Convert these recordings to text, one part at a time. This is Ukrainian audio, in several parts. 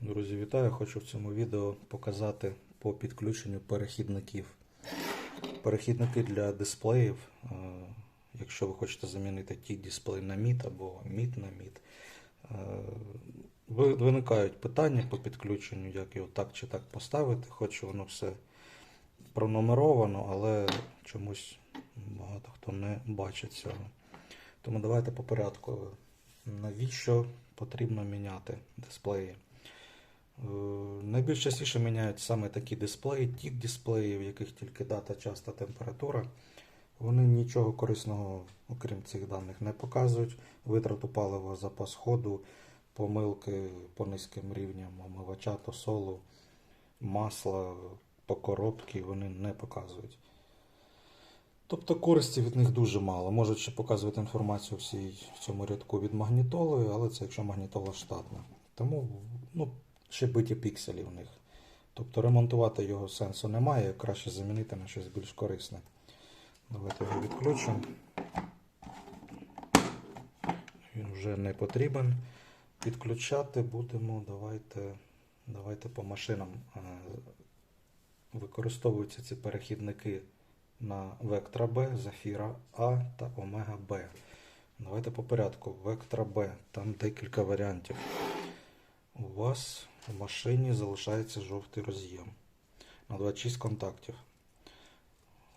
Друзі, вітаю! Хочу в цьому відео показати по підключенню перехідників. Перехідники для дисплеїв. е, Якщо ви хочете замінити ті дисплей на міт або міт на міт, е, виникають питання по підключенню, як його так чи так поставити, хоч воно все пронумеровано, але чомусь багато хто не бачить цього. Тому давайте по порядку. Навіщо потрібно міняти дисплеї? Е, Найбільш частіше міняють саме такі дисплеї, ті дисплеї, в яких тільки дата, час та температура. Вони нічого корисного, окрім цих даних, не показують. Витрату палива, запас ходу, помилки по низьким рівням омивача, тосолу, масла, по коробці вони не показують. Тобто користі від них дуже мало. Можуть ще показувати інформацію всій в цьому рядку від магнітоли, але це якщо магнітола штатна. Тому ну, ще биті пікселі в них. Тобто ремонтувати його сенсу немає, краще замінити на щось більш корисне. Давайте його відключимо. Він вже не потрібен. Підключати будемо. Давайте, давайте по машинам. Е, Використовуються ці перехідники на Vectra B, Zafira A та Omega B. Давайте по порядку. Vectra B, там декілька варіантів. У вас в машині залишається жовтий роз'єм на 26 контактів.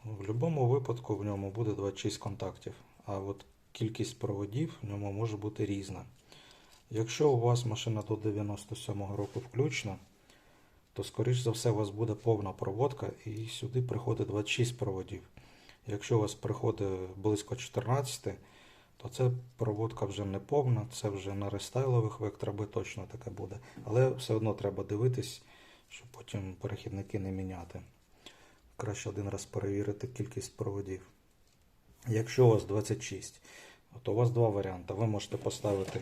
В будь-якому випадку в ньому буде 26 контактів, а от кількість проводів в ньому може бути різна. Якщо у вас машина до 97-го року включена, то скоріш за все у вас буде повна проводка і сюди приходить 26 проводів. Якщо у вас приходить близько 14, то це проводка вже не повна, це вже на рестайлових векторах точно таке буде. Але все одно треба дивитись, щоб потім перехідники не міняти. Краще один раз перевірити кількість проводів. Якщо у вас 26, то у вас два варіанти. Ви можете поставити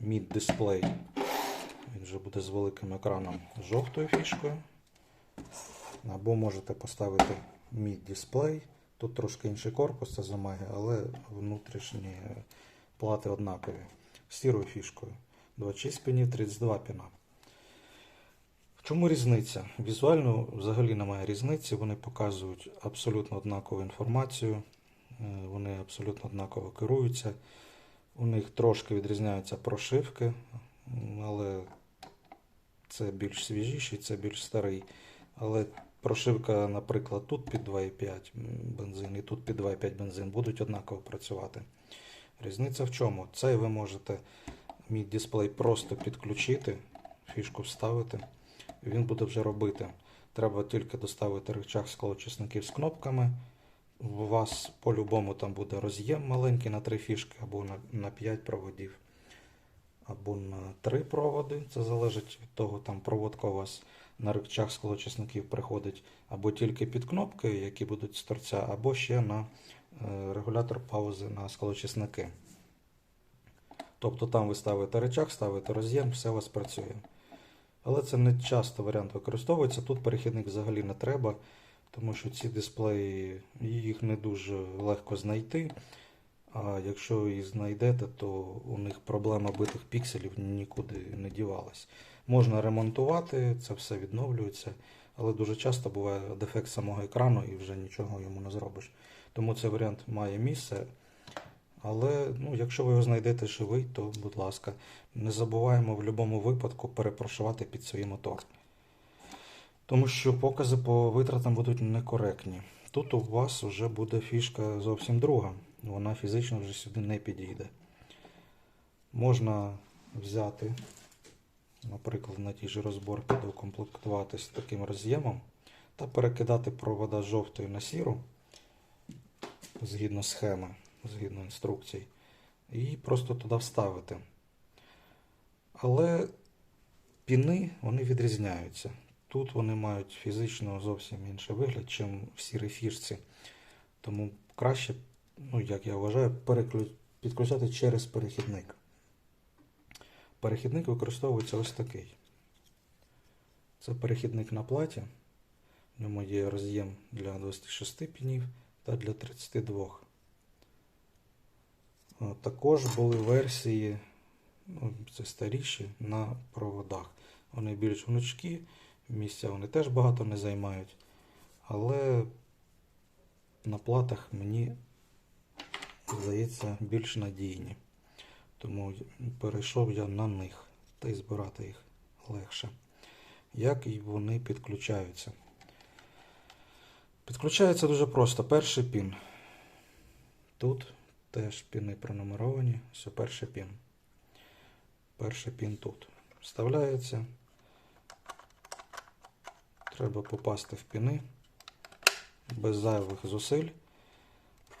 мід дисплей. Він вже буде з великим екраном жовтою фішкою. Або можете поставити мід дисплей. Тут трошки інший корпус, це з але внутрішні плати однакові. З сірою фішкою. 26 пінів, 32 піна. В чому різниця? Візуально взагалі немає різниці. Вони показують абсолютно однакову інформацію, е, вони абсолютно однаково керуються. У них трошки відрізняються прошивки, але це більш свіжіший, це більш старий. Але прошивка, наприклад, тут під 2,5 бензин і тут під 2,5 бензин будуть однаково працювати. Різниця в чому? Цей ви можете мій дисплей просто підключити, фішку вставити, він буде вже робити. Треба тільки доставити рычаг склоочисників з кнопками. У вас по-любому там буде роз'єм маленький на 3 фішки або на, на 5 проводів, або на 3 проводи. Це залежить від того, там проводка у вас на рычаг склоочисників приходить або тільки під кнопки, які будуть з торця, або ще на е, регулятор паузи на склоочисники. Тобто там ви ставите рычаг, ставите роз'єм, все у вас працює. Але це не часто варіант використовується. Тут перехідник взагалі не треба, тому що ці дисплеї їх не дуже легко знайти. А якщо їх знайдете, то у них проблема битих пікселів нікуди не дівалась. Можна ремонтувати, це все відновлюється, але дуже часто буває дефект самого екрану і вже нічого йому не зробиш. Тому цей варіант має місце. Але ну, якщо ви його знайдете живий, то будь ласка, не забуваємо в будь-якому випадку перепрошувати під свій мотор. Тому що покази по витратам будуть некоректні. Тут у вас вже буде фішка зовсім друга. Вона фізично вже сюди не підійде. Можна взяти, наприклад, на тій же розборці доукомплектуватись таким роз'ємом та перекидати провода з жовтої на сіру згідно схеми, згідно інструкцій, і просто туди вставити. Але піни вони відрізняються. Тут вони мають фізично зовсім інший вигляд, ніж в сірій фішці. Тому краще, ну як я вважаю, переклю... підключати через перехідник. Перехідник використовується ось такий. Це перехідник на платі. В ньому є роз'єм для 26 пінів та для 32. Також були версії, ну, це старіші, на проводах. вони більш гнучкі, місця вони теж багато не займають. Але на платах мені здається більш надійні. Тому перейшов я на них та й збирати їх легше. Як і вони підключаються? Підключається дуже просто. Перший пін. Тут теж піни пронумеровані. Все, перший пін. Перший пін тут. Вставляється. Треба попасти в піни без зайвих зусиль.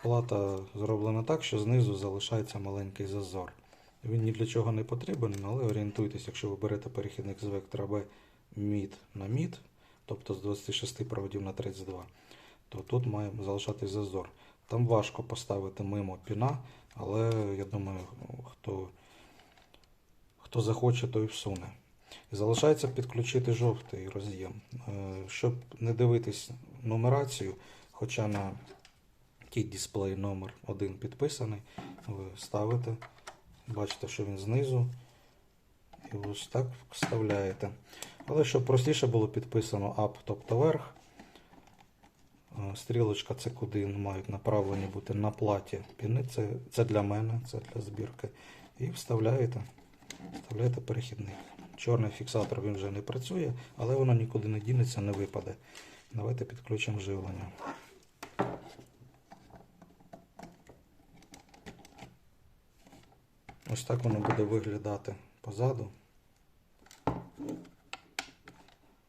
Плата зроблена так, що знизу залишається маленький зазор. Він ні для чого не потрібен, але орієнтуйтесь, якщо ви берете перехідник з вектора B мід на мід, тобто з 26 проводів на 32, то тут має залишатись зазор. Там важко поставити мимо піна, але я думаю, хто, хто захоче, той всуне. І залишається підключити жовтий роз'єм. Е, Щоб не дивитись нумерацію, хоча на тій дисплей номер 1 підписаний, ви ставите, бачите, що він знизу. І ось так вставляєте. Але щоб простіше було підписано up, тобто вверх. Е, Стрілочка це куди мають направлені бути на платі піни. Це, це для мене, це для збірки. І вставляєте, вставляєте перехідник. Чорний фіксатор він вже не працює, але воно нікуди не дінеться, не випаде. Давайте підключимо живлення. Ось так воно буде виглядати позаду.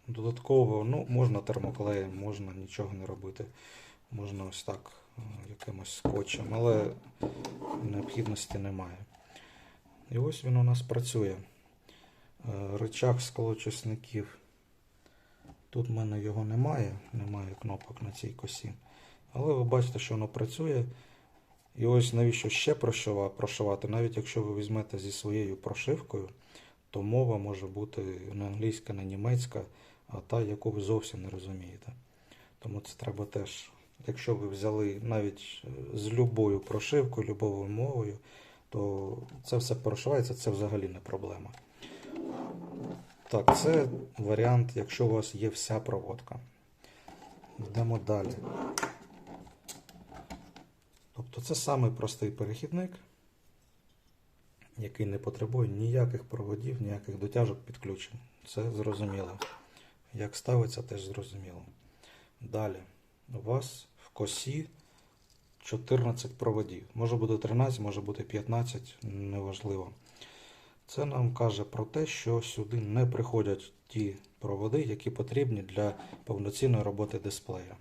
Додатково, ну, можна термоклеєм, можна нічого не робити. Можна ось так е, якимось скотчем, але необхідності немає. І ось він у нас працює. Е, Рычаг сколочисників. Тут в мене його немає, немає кнопок на цій косі. Але ви бачите, що воно працює. І ось навіщо ще прошивати, навіть якщо ви візьмете зі своєю прошивкою, то мова може бути не англійська, не німецька, а та, яку ви зовсім не розумієте. Тому це треба теж, якщо ви взяли навіть е, з любою прошивкою, любовою мовою, то це все прошивається, це взагалі не проблема. Так, це варіант, якщо у вас є вся проводка. Йдемо далі. Тобто це самий простий перехідник, який не потребує ніяких проводів, ніяких дотяжок підключень. Це зрозуміло. Як ставиться, теж зрозуміло. Далі. У вас в косі 14 проводів. Може бути 13, може бути 15, неважливо. Це нам каже про те, що сюди не приходять ті проводи, які потрібні для повноцінної роботи дисплея.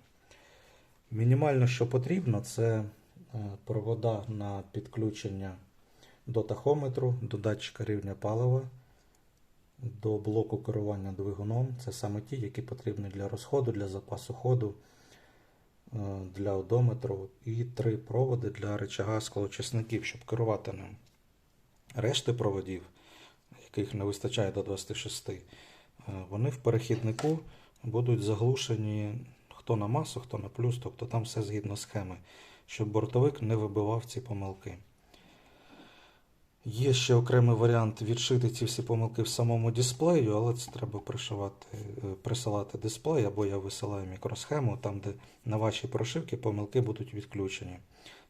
Мінімально, що потрібно, це провода на підключення до тахометру, до датчика рівня палива, до блоку керування двигуном. Це саме ті, які потрібні для розходу, для запасу ходу, е, для одометру і три проводи для рычага склочисників, щоб керувати ним. Решти проводів, яких не вистачає до 26, е, вони в перехіднику будуть заглушені хто на масу, хто на плюс, тобто там все згідно схеми, щоб бортовик не вибивав ці помилки. Є ще окремий варіант відшити ці всі помилки в самому дисплею, але це треба пришивати, е, присилати дисплей, або я висилаю мікросхему, там, де на вашій прошивці помилки будуть відключені.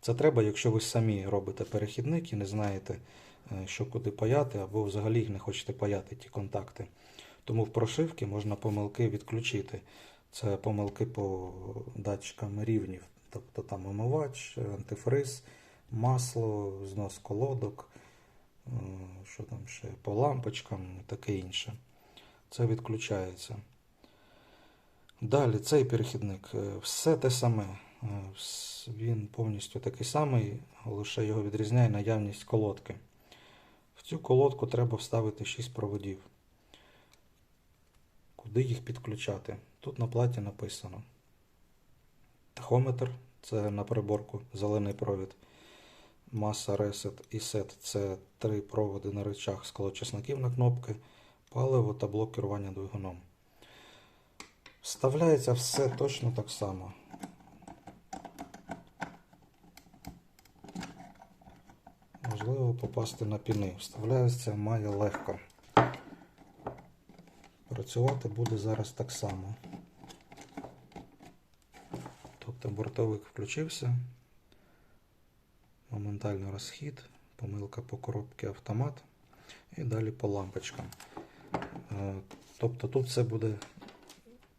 Це треба, якщо ви самі робите перехідник і не знаєте, е, що куди паяти, або взагалі їх не хочете паяти ті контакти. Тому в прошивці можна помилки відключити. Це помилки по датчикам рівнів, тобто там омивач, антифриз, масло, знос колодок, е, що там ще по лампочкам і таке інше. Це відключається. Далі цей перехідник. е, Все те саме. Е, Він повністю такий самий, лише його відрізняє наявність колодки. В цю колодку треба вставити 6 проводів. Куди їх підключати? Тут на платі написано. Тахометр це на приборку зелений провід. Маса Reset і Set це три проводи на речах склочисників на кнопки, паливо та блок керування двигуном. Вставляється все точно так само. Можливо попасти на піни. Вставляється має легко. Працювати буде зараз так само. Тобто бортовик включився. Моментальний розхід, помилка по коробці автомат і далі по лампочкам. Е, Тобто тут все буде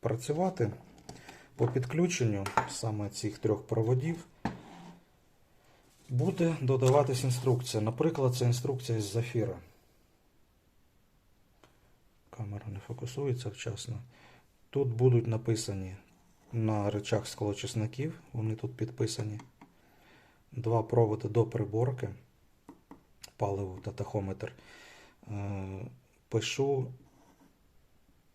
працювати по підключенню саме цих трьох проводів. Буде додаватись інструкція. Наприклад, це інструкція з зафіра. Камера не фокусується вчасно. Тут будуть написані на речах склочисників, вони тут підписані. Два проводи до приборки, паливо та тахометр. Е, Пишу,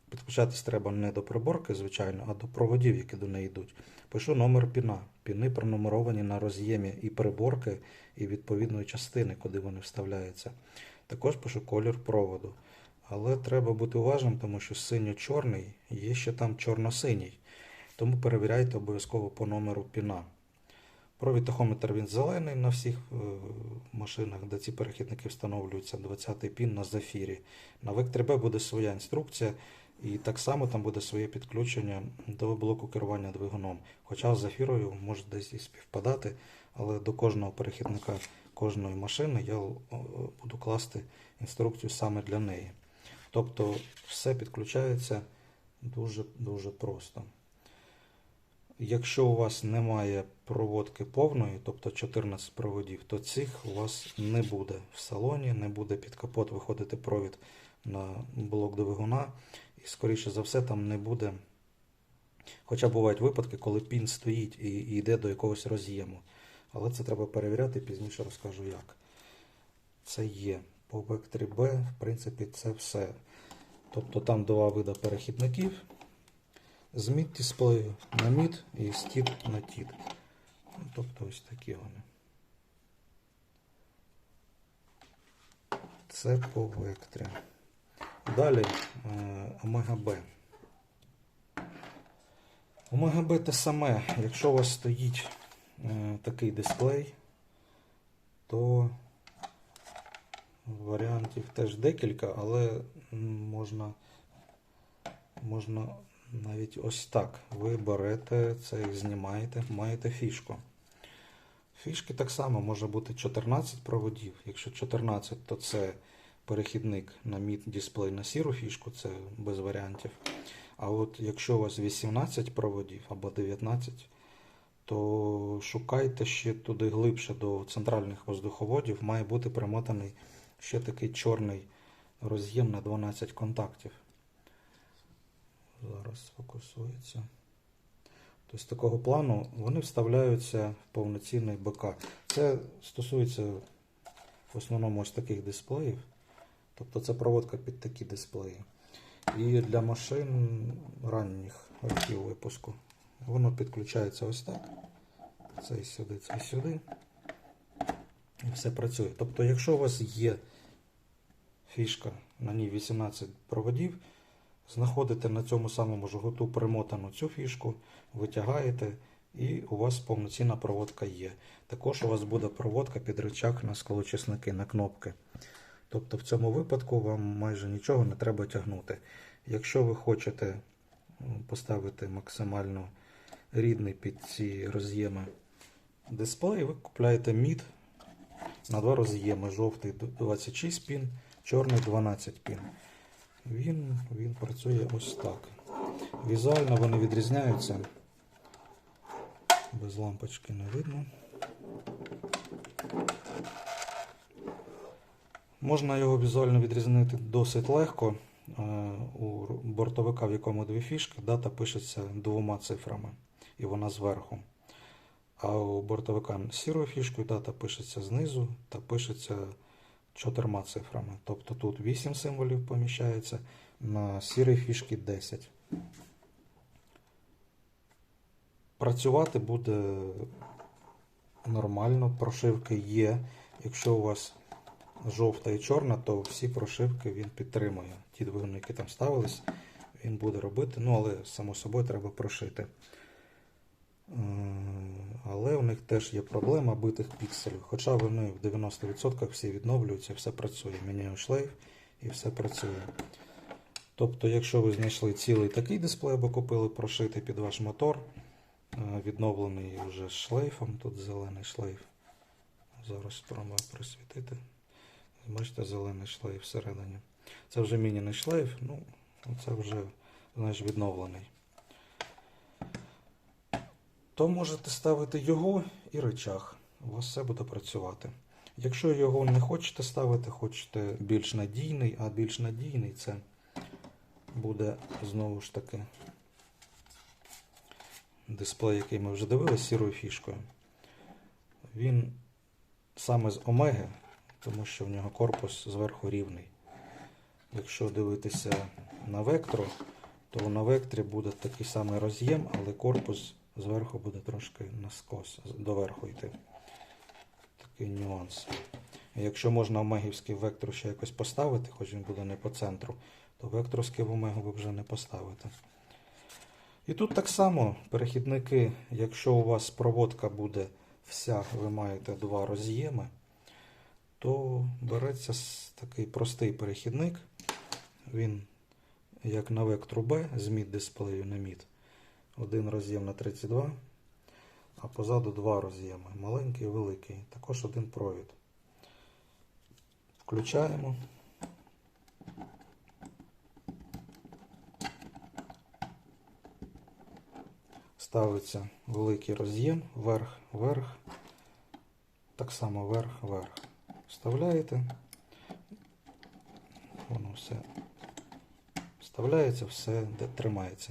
підключатись треба не до приборки, звичайно, а до проводів, які до неї йдуть. Пишу номер піна. Піни пронумеровані на роз'ємі і приборки, і відповідної частини, куди вони вставляються. Також пишу колір проводу. Але треба бути уважним, тому що синьо-чорний є ще там чорно-синій. Тому перевіряйте обов'язково по номеру піна. Провід тахометр він зелений на всіх е, машинах, де ці перехідники встановлюються. 20-й пін на зафірі. На Vec3B буде своя інструкція, і так само там буде своє підключення до блоку керування двигуном. Хоча з зафірою може десь і співпадати, але до кожного перехідника кожної машини я е, буду класти інструкцію саме для неї. Тобто все підключається дуже-дуже просто. Якщо у вас немає проводки повної, тобто 14 проводів, то цих у вас не буде в салоні, не буде під капот виходити провід на блок двигуна, і, скоріше за все, там не буде. Хоча бувають випадки, коли пін стоїть і йде до якогось роз'єму. Але це треба перевіряти, пізніше розкажу як. Це є. По Vec3B, в принципі, це все. Тобто там два види перехідників з мід дисплею на мід і з тіт на тіт. Ну, тобто ось такі вони. Це по векторі. Далі омега Б. Омега Б те саме. Якщо у вас стоїть е, такий дисплей, то варіантів теж декілька, але можна, можна навіть ось так. Ви берете це і знімаєте, маєте фішку. Фішки так само може бути 14 проводів. Якщо 14, то це перехідник на мід дисплей на сіру фішку, це без варіантів. А от якщо у вас 18 проводів або 19, то шукайте ще туди глибше до центральних воздуховодів, має бути примотаний ще такий чорний роз'єм на 12 контактів. Зараз фокусується. Тобто з такого плану вони вставляються в повноцінний БК. Це стосується в основному ось таких дисплеїв. Тобто це проводка під такі дисплеї. І для машин ранніх років випуску воно підключається ось так. Цей сюди, цей сюди. І все працює. Тобто, якщо у вас є фішка, на ній 18 проводів, знаходите на цьому самому жгуту примотану цю фішку, витягаєте, і у вас повноцінна проводка є. Також у вас буде проводка під рычаг на склочисники, на кнопки. Тобто в цьому випадку вам майже нічого не треба тягнути. Якщо ви хочете поставити максимально рідний під ці роз'єми дисплей, ви купляєте мід на два роз'єми. Жовтий 26 пін, чорний 12 пін. Він, він працює ось так. Візуально вони відрізняються. Без лампочки не видно. Можна його візуально відрізнити досить легко. Е, У бортовика, в якому дві фішки, дата пишеться двома цифрами, і вона зверху. А у бортовика сірою фішкою дата пишеться знизу та пишеться чотирма цифрами. Тобто тут 8 символів поміщається, на сірій фішки 10. Працювати буде нормально, прошивки є. Якщо у вас жовта і чорна, то всі прошивки він підтримує. Ті двигуни, які там ставились, він буде робити, ну але само собою треба прошити. Але у них теж є проблема битих пікселів. Хоча вони в 90% всі відновлюються, все працює. Міняю шлейф і все працює. Тобто, якщо ви знайшли цілий такий дисплей або купили прошитий під ваш мотор, е, відновлений вже шлейфом, тут зелений шлейф. Зараз спробую присвітити. Бачите, зелений шлейф всередині. Це вже мініний шлейф, ну, це вже знаєш, відновлений. То можете ставити його і речах. У вас все буде працювати. Якщо його не хочете ставити, хочете більш надійний, а більш надійний це буде знову ж таки дисплей, який ми вже дивилися, сірою фішкою. Він саме з омеги, тому що в нього корпус зверху рівний. Якщо дивитися на вектору, то на векторі буде такий самий роз'єм, але корпус зверху буде трошки наскос, доверху йти. Такий нюанс. Якщо можна омегівський вектор ще якось поставити, хоч він буде не по центру, то векторський в омегу ви вже не поставите. І тут так само перехідники, якщо у вас проводка буде вся, ви маєте два роз'єми, то береться такий простий перехідник. Він як на вектору B з мід дисплею на мід. Один роз'єм на 32, а позаду два роз'єми. Маленький і великий. Також один провід. Включаємо. Ставиться великий роз'єм, вверх, вверх, так само вверх. Вставляєте. Воно все вставляється, все тримається.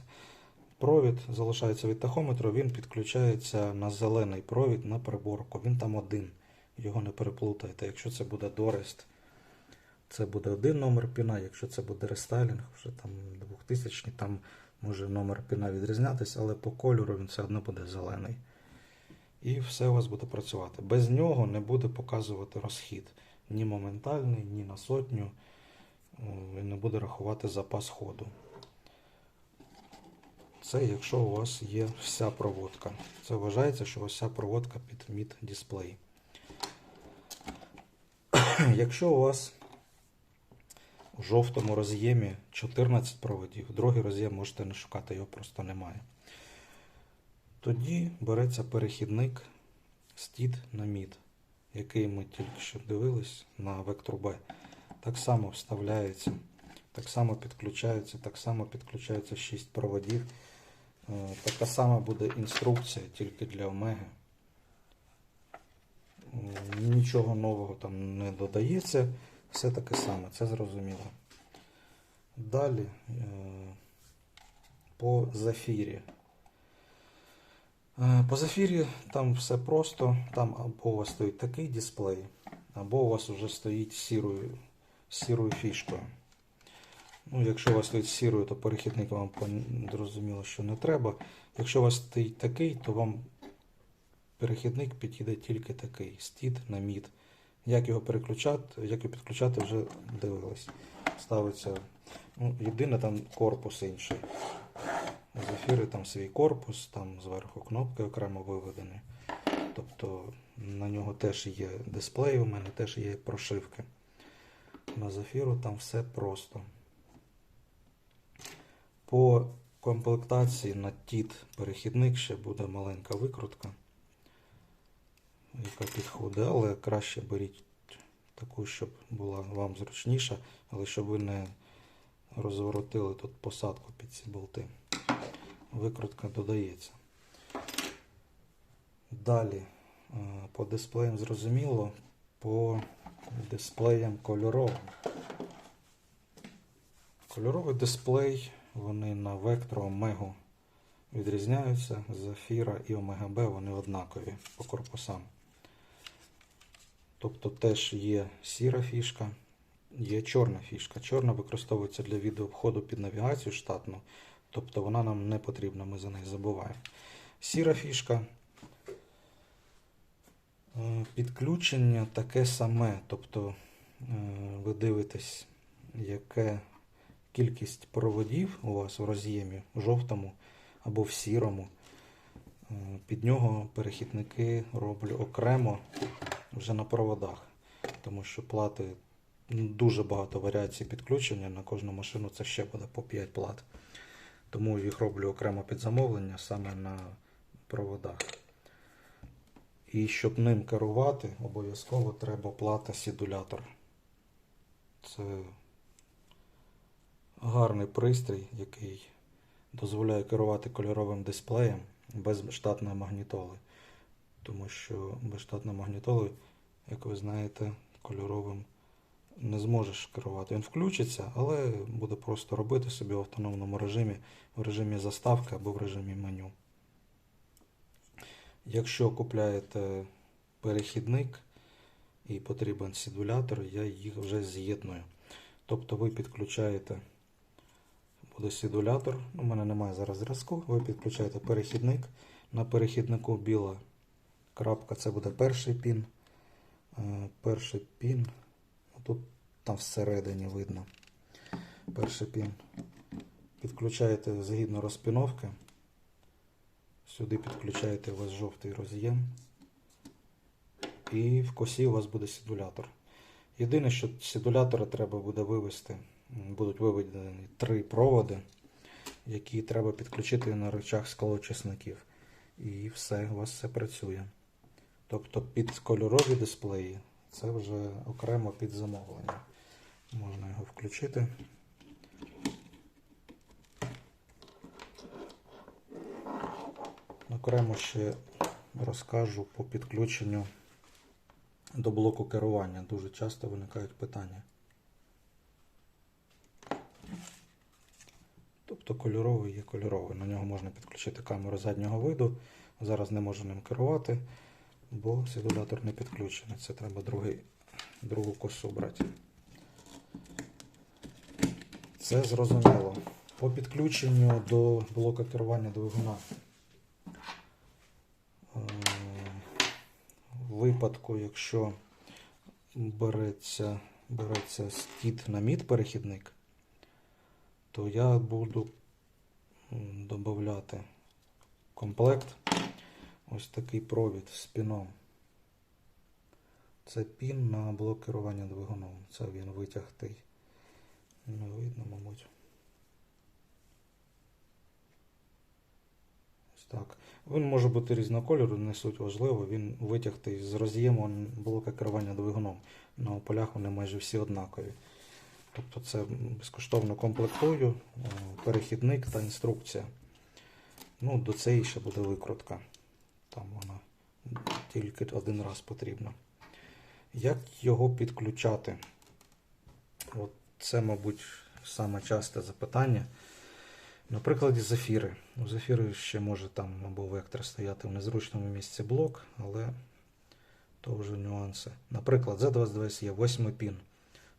Провід залишається від тахометру, він підключається на зелений провід на приборку. Він там один. Його не переплутайте. Якщо це буде Дорест, це буде один номер піна. Якщо це буде рестайлінг, вже там 2000 там може номер піна відрізнятися, але по кольору він все одно буде зелений. І все у вас буде працювати. Без нього не буде показувати розхід ні моментальний, ні на сотню. Він не буде рахувати запас ходу. Це якщо у вас є вся проводка. Це вважається, що вся проводка під мід дисплей. Якщо у вас у жовтому роз'ємі 14 проводів, другий роз'єм можете не шукати, його просто немає. Тоді береться перехідник стід на мід, який ми тільки що дивились на вектор B. Так само вставляється, так само підключається, так само підключається 6 проводів. Е, Така сама буде інструкція тільки для омеги. Нічого нового там не додається, все таке саме, це зрозуміло. Далі е, по зафірі. Е, По зафірі там все просто, там або у вас стоїть такий дисплей, або у вас вже стоїть сірою, сірою фішкою. Ну, якщо у вас стоїть сірою, то перехідник вам зрозуміло, що не треба. Якщо у вас стоїть такий, то вам перехідник підійде тільки такий, стід на мід. Як його переключати, як його підключати, вже дивились. Ставиться. Ну, єдине там корпус інший. З ефіри там свій корпус, там зверху кнопки окремо виведені. Тобто на нього теж є дисплей, у мене теж є прошивки. На зафіру там все просто. По комплектації на TIT перехідник ще буде маленька викрутка, яка підходить, але краще беріть таку, щоб була вам зручніша, але щоб ви не розворотили тут посадку під ці болти. Викрутка додається. Далі е, по дисплеям зрозуміло, по дисплеям кольоровим. Кольоровий дисплей, вони на вектору Омегу відрізняються. Зафіра і Омега Б вони однакові по корпусам. Тобто теж є сіра фішка, є чорна фішка. Чорна використовується для відеообходу під навігацію штатну, тобто вона нам не потрібна, ми за неї забуваємо. Сіра фішка. Е, Підключення таке саме, тобто е, ви дивитесь, яке кількість проводів у вас у роз'ємі в жовтому або в сірому. Е, Під нього перехідники роблю окремо вже на проводах, тому що плати дуже багато варіацій підключення. На кожну машину це ще буде по 5 плат. Тому їх роблю окремо під замовлення саме на проводах. І щоб ним керувати, обов'язково треба плата сідулятор. Це гарний пристрій, який дозволяє керувати кольоровим дисплеєм без штатної магнітоли. Тому що без штатної магнітоли, як ви знаєте, кольоровим не зможеш керувати. Він включиться, але буде просто робити собі в автономному режимі, в режимі заставки або в режимі меню. Якщо купляєте перехідник і потрібен сідулятор, я їх вже з'єдную. Тобто ви підключаєте, буде сідулятор, у мене немає зараз зв'язку, ви підключаєте перехідник. На перехіднику біла крапка, це буде перший пін. Е, Перший пін, тут там всередині видно. Перший пін. Підключаєте згідно розпіновки. Сюди підключаєте у вас жовтий роз'єм. І в косі у вас буде сідулятор. Єдине, що сідулятора треба буде вивести, будуть виведені три проводи, які треба підключити на речах склоочисників. І все, у вас все працює. Тобто під кольорові дисплеї це вже окремо під замовлення. Можна його включити. Окремо ще розкажу по підключенню до блоку керування. Дуже часто виникають питання. Тобто кольоровий є кольоровий. На нього можна підключити камеру заднього виду. Зараз не можу ним керувати, бо сидулятор не підключений. Це треба другий, другу косу брати. Це зрозуміло. По підключенню до блока керування двигуна. Е, В випадку, якщо береться, береться стіт на мід перехідник, то я буду м, додавати комплект ось такий провід з піном. Це пін на блок керування двигуном. Це він витягтий. Не видно, мабуть. Ось так. Він може бути різного кольору, не суть важливо. Він витягтий з роз'єму блока керування двигуном. На полях вони майже всі однакові. Тобто це безкоштовно комплектую, е, перехідник та інструкція. Ну, до цієї ще буде викрутка. Там вона тільки один раз потрібна. Як його підключати? От це, мабуть, саме часте запитання. На прикладі Зафіри. У Зафіри ще може там або вектор стояти в незручному місці блок, але то вже нюанси. Наприклад, Z22 є 8 пін,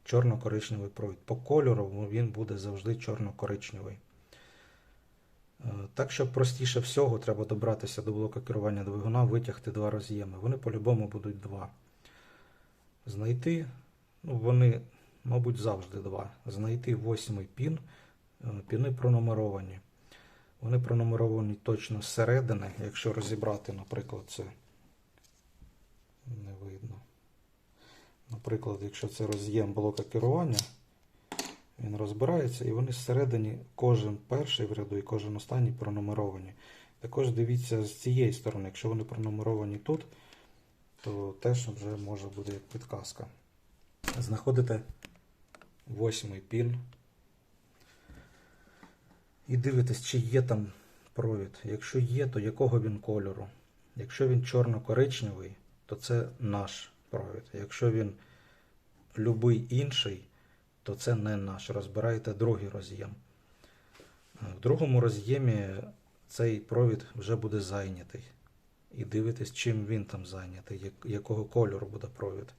чорно-коричневий провід. По кольору він буде завжди чорно-коричневий. Е, Так, щоб простіше всього, треба добратися до блока керування двигуна, витягти два роз'єми. Вони по-любому будуть два. Знайти, ну вони, мабуть, завжди два. Знайти восьмий пін. Е, Піни пронумеровані. Вони пронумеровані точно зсередини. Якщо розібрати, наприклад, це не видно. Наприклад, якщо це роз'єм блока керування, він розбирається і вони зсередині кожен перший в ряду і кожен останній пронумеровані. Також дивіться з цієї сторони, якщо вони пронумеровані тут, то теж вже може бути як підказка. Знаходите восьмий пін і дивитесь, чи є там провід. Якщо є, то якого він кольору. Якщо він чорно-коричневий, то це наш провід. Якщо він любий інший, то це не наш. Розбирайте другий роз'єм. Е, В другому роз'ємі цей провід вже буде зайнятий. І дивитесь, чим він там зайнятий, якого кольору буде провід.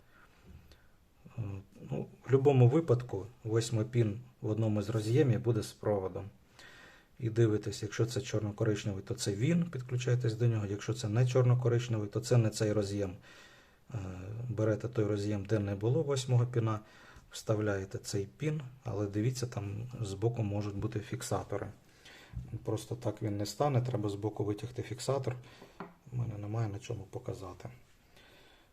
Е, Ну, в будь-якому випадку, восьмий пін в одному з роз'ємів буде з проводом. І дивитесь, якщо це чорно-коричневий, то це він, підключаєтесь до нього. Якщо це не чорно-коричневий, то це не цей роз'єм. Е, Берете той роз'єм, де не було восьмого піна, вставляєте цей пін, але дивіться, там збоку можуть бути фіксатори. Просто так він не стане, треба збоку витягти фіксатор. У мене немає на чому показати.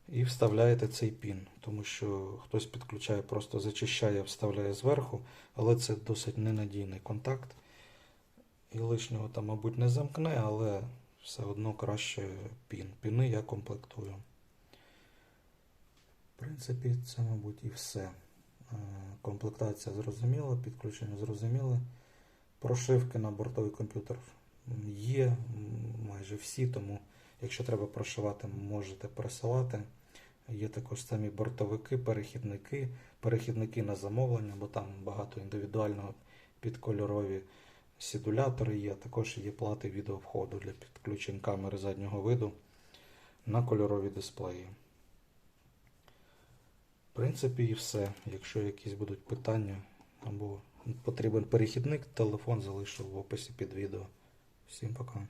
і вставляєте цей пін, тому що хтось підключає, просто зачищає, вставляє зверху, але це досить ненадійний контакт. І лишнього там, мабуть, не замкне, але все одно краще пін. Піни я комплектую. Принципі, це, мабуть, і все. Е, Комплектація зрозуміла, підключення зрозуміле. Прошивки на бортовий комп'ютер є майже всі, тому якщо треба прошивати, можете пересилати. Є також самі бортовики, перехідники, перехідники на замовлення, бо там багато індивідуального підкольорові сідулятори є. Також є плати відеовходу для підключень камери заднього виду на кольорові дисплеї. Принципі, і все. Якщо якісь будуть питання або потрібен перехідник, телефон залишив в описі під відео. Всім пока.